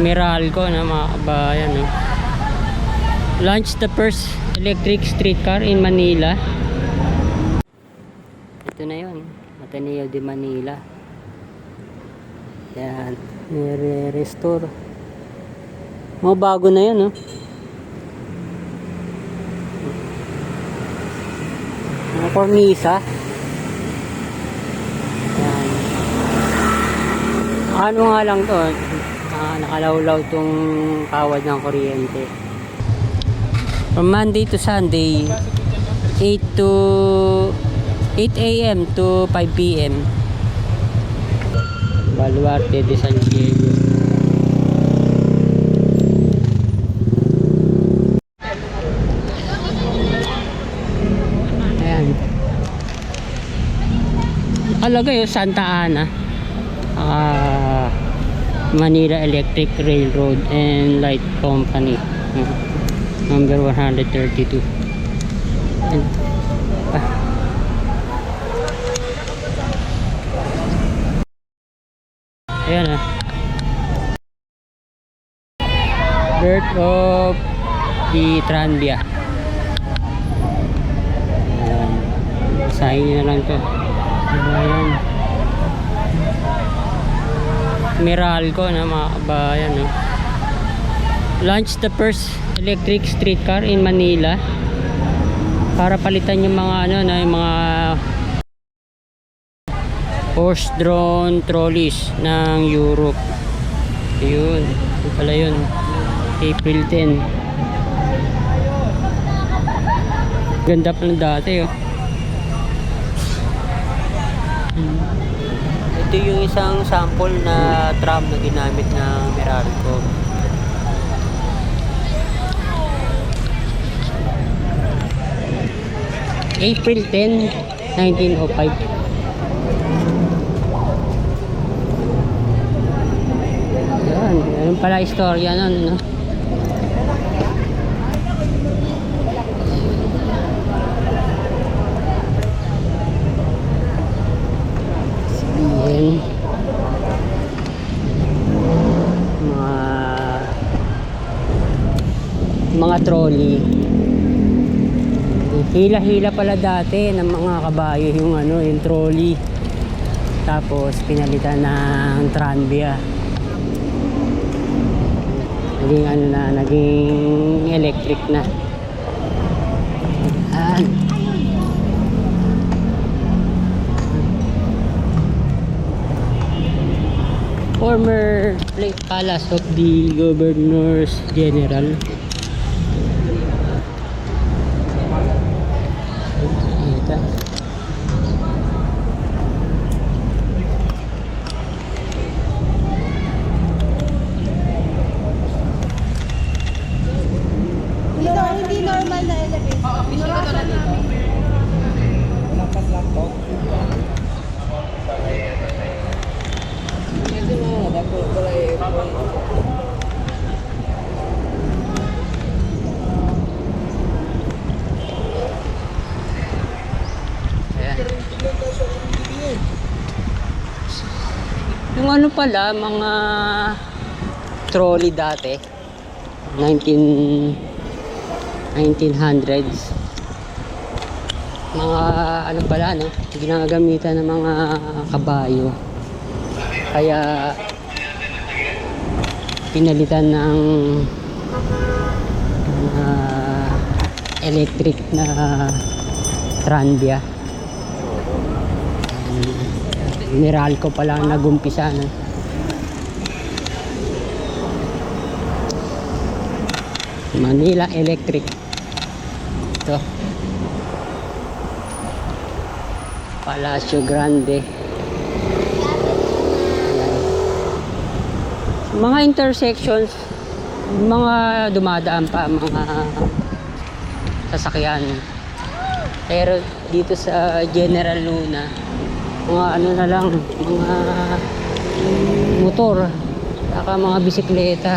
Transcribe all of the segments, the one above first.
Meralco na mga kabayan. No? Launch the first electric streetcar in Manila. Ito na yun. Ateneo de Manila. Yan. Nire-restore. Mga bago na yun, no? Mga kornisa. Yan. Ano nga lang to? Ah, nakalawlaw tong kawad ng kuryente. From Monday to Sunday, 8 to 8 a.m. to 5 p.m. Baluarte de San Diego. Ayan. Alagay yung Santa Ana. Ah, Manila Electric Railroad and Light Company. Number 132. Ayan. Ah. Ayan ah. Birth of the. Ayan. Basahin nyo na lang to. Ayan. Meralco na mga kabayan. No? Launch the first electric streetcar in Manila para palitan yung mga ano na yung mga horse drawn trolleys ng Europe. Yun. Yun pala yun. April 10. Ganda pa ng dati oh. Ito yung isang sample na tram na ginamit ng Meralco. April 10, 1905. Yan, yan pala istorya nun, no? Sabihin, mga mga trolley. Hila-hila pala dati ng mga kabayo yung ano, yung trolley. Tapos pinalitan ng Tranvia. Naging ano na, naging electric na. Ayan. Former palace of the Governors General. Ano pala, mga trolley dati, 19 1900s. Mga ano pala, no? Ginagamitan ng mga kabayo. Kaya pinalitan ng ah, electric na Tranvia. Meralco pa lang nagumpisa no? Manila Electric. Ito. Palacio Grande. Mga intersections mga dumadaan pa mga sasakyan. Pero dito sa General Luna mga ano na lang mga motor saka mga bisikleta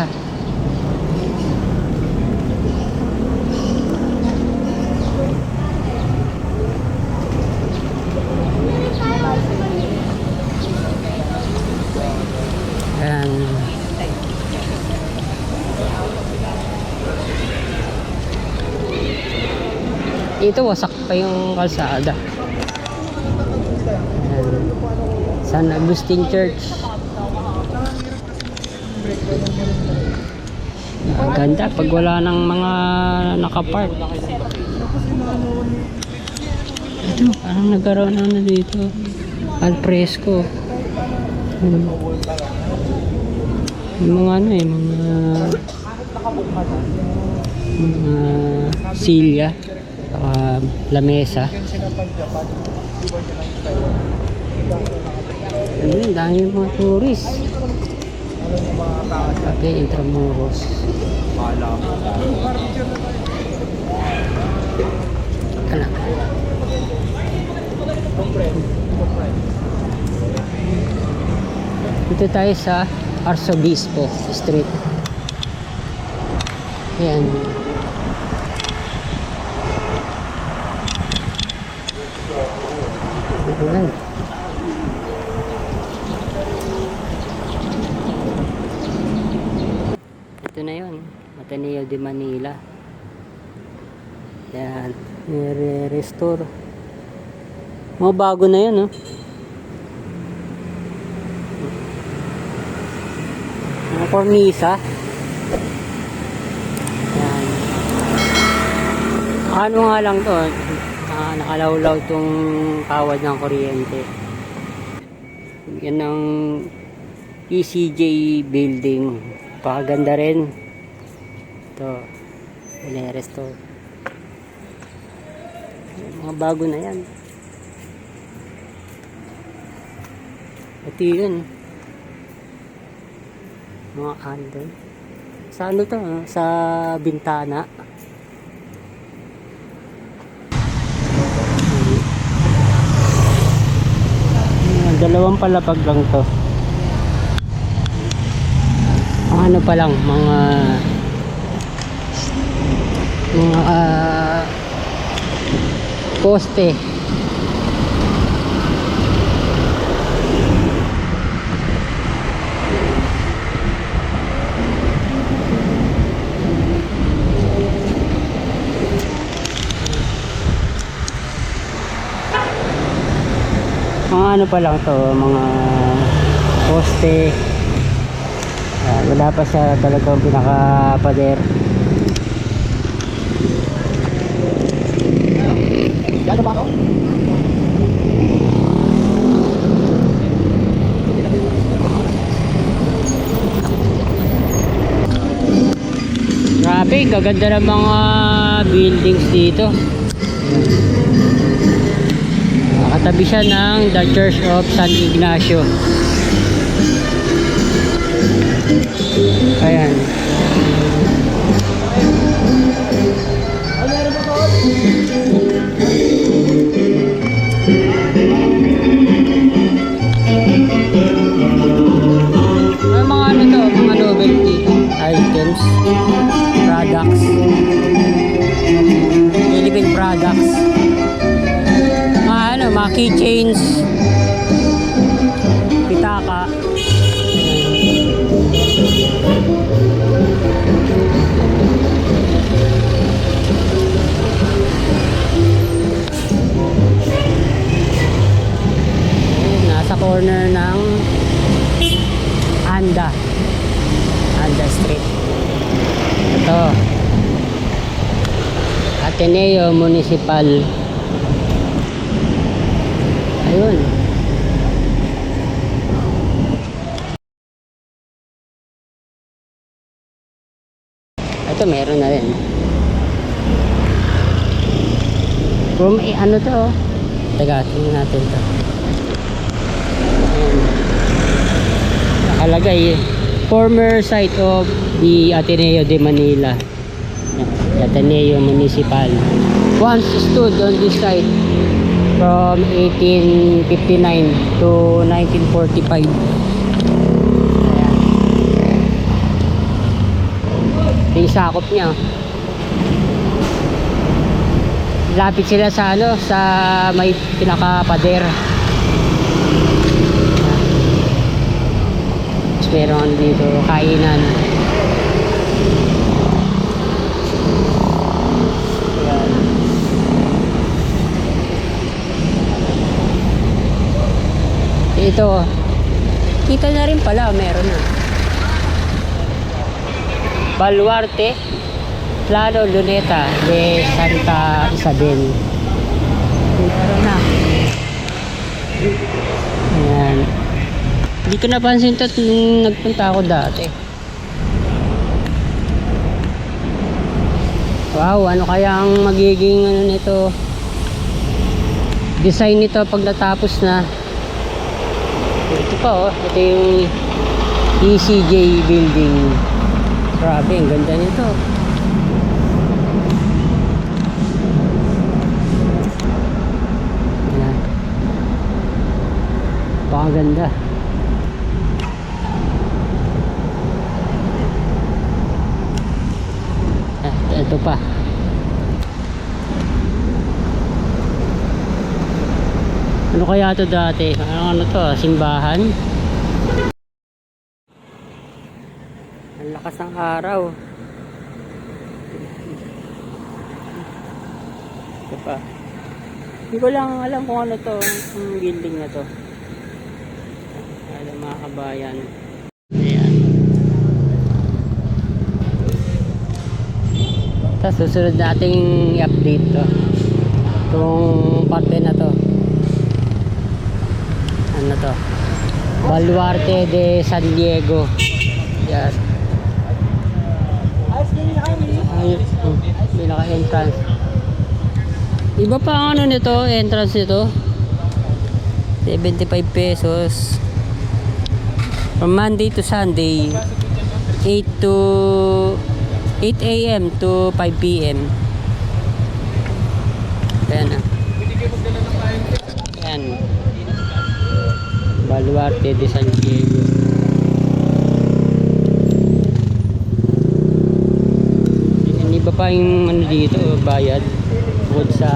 Ito wasak pa yung kalsada. San Agustin Church. Ang ganda pag wala ng mga nakapark. Ito, parang nagkaroon na dito. Al fresco. Hmm. Yung mga ano eh, mga mga silya, saka lamesa. Ano yun, dami mga tourist. Cafe Intramuros. Ano? Dito tayo sa Arsobispo Street. Ayan. Ayan. Ito na yun. Ateneo de Manila. Yan. Nire-restore. Mga bago na yan, oh. Mga kornisa. Yan. Ano nga lang to, ah, nakalawlaw tong kawad ng kuryente. Yan ang ECJ building. Pakaganda rin. Ito. Ine-restore. Mga bago na yan. Ito yun. Mga candle. Sa ano to? ah? Sa bintana. Dalawang palapag lang to. Mga ano pa lang, mga mga ah, poste. Mga ano pa lang to, mga poste. Ah, wala pa siya talagang pinaka-pader. Ano ba ako? Grabe, gaganda ng mga buildings dito. Nakatabi siya ng The Church of San Ignacio. Ayan. Mga keychains, pitaka. Nasa corner ng Anda. Anda Street. Ito. Ateneo Municipal. Ayun. Ito meron na rin. From eh, ano to? oh? Teka, tingnan natin to. Ayan. Nakalagay eh. Former site of the Ateneo de Manila. Ateneo Municipal. Once stood on this site from 1859 to 1945. Ayan. Yung sakop niya. Lapit sila sa ano, sa may pinaka-pader. Meron dito kainan. Ayan. Ito, kita na rin pala, meron na. Baluarte, Plano Luneta de Santa Isabel. Meron na. Ayan. Hindi ko napansin to nung nagpunta ako dati. Wow, ano kaya ang magiging ano nito? Design nito pag natapos na. Ito pa oh, ito yung ECJ building. Grabe, ang ganda nito. Ayan. Pakaganda. Ah, ito pa. Ano kaya to dati? Ano, ano to? Simbahan? Ang lakas ng araw. Ito pa. Hindi ko lang alam kung ano to, yung building na to. Alam mga kabayan. Ayan. Tapos susunod nating i-update to. Itong parte na. Ano to? Baluarte de San Diego. Yan. Ay, oh, pinaka-entrance. Iba pa ano nito, entrance nito. 75 pesos. From Monday to Sunday, 8 to 8 a.m. to 5 p.m. Ayan na. Baluarte de San Diego. Ayan, iba pa yung ano dito, bayad. Bukod sa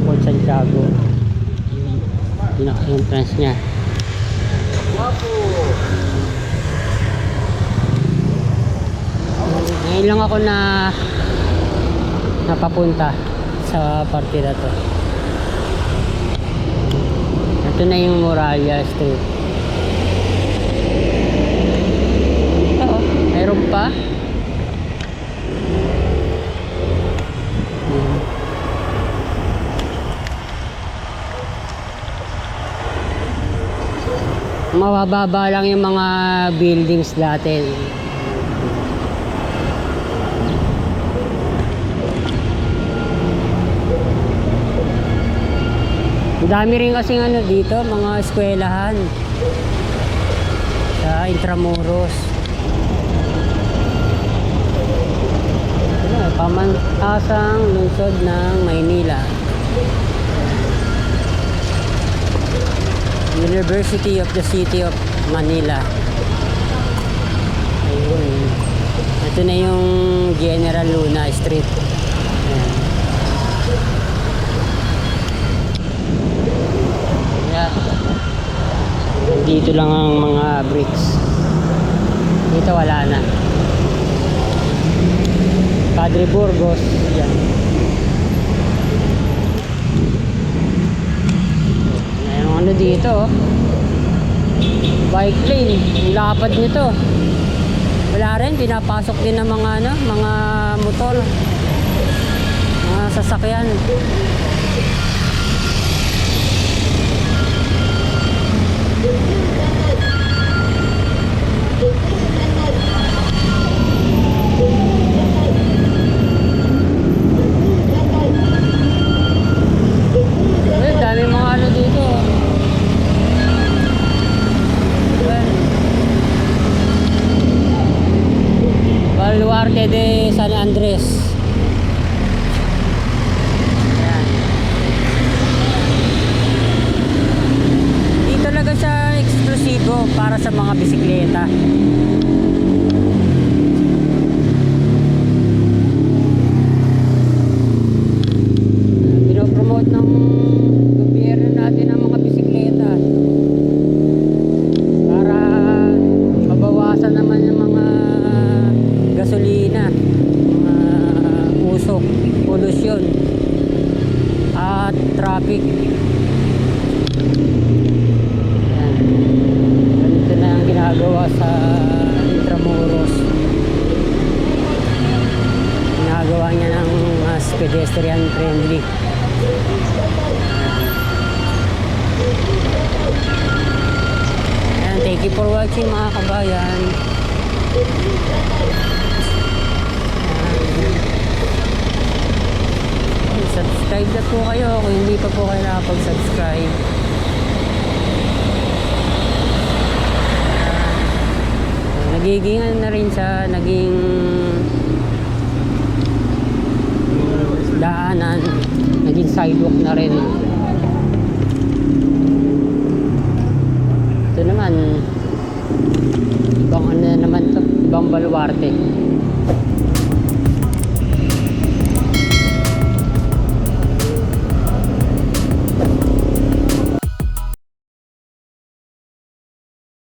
Port Santiago. Yung pinaka-entrance niya. Ngayon lang ako na napapunta sa parte na to. Ito na yung Moralia Street. Ito, oh, mayroon pa. Ayan. Mabababa lang yung mga buildings dati. Dami rin kasing ano dito, mga eskwelahan. Sa Intramuros. Ano, pamantasang lungsod ng Maynila. University of the City of Manila. Ayun. Ito na yung General Luna Street. Ayan. Kaya, dito lang ang mga bricks. Dito wala na. Padre Burgos, yan. Ayun ano dito, oh. bike lane, lapad nito. Wala rin, pinapasok din ng mga ano, mga motor, mga sasakyan. Para sa mga bisikleta. sa Intramuros. Ginagawa niya ng mas pedestrian friendly and thank you for watching mga kabayan. Nagiging ano na rin siya, naging daanan, naging sidewalk na rin. Ito naman, ibang ano na naman to, ibang baluarte.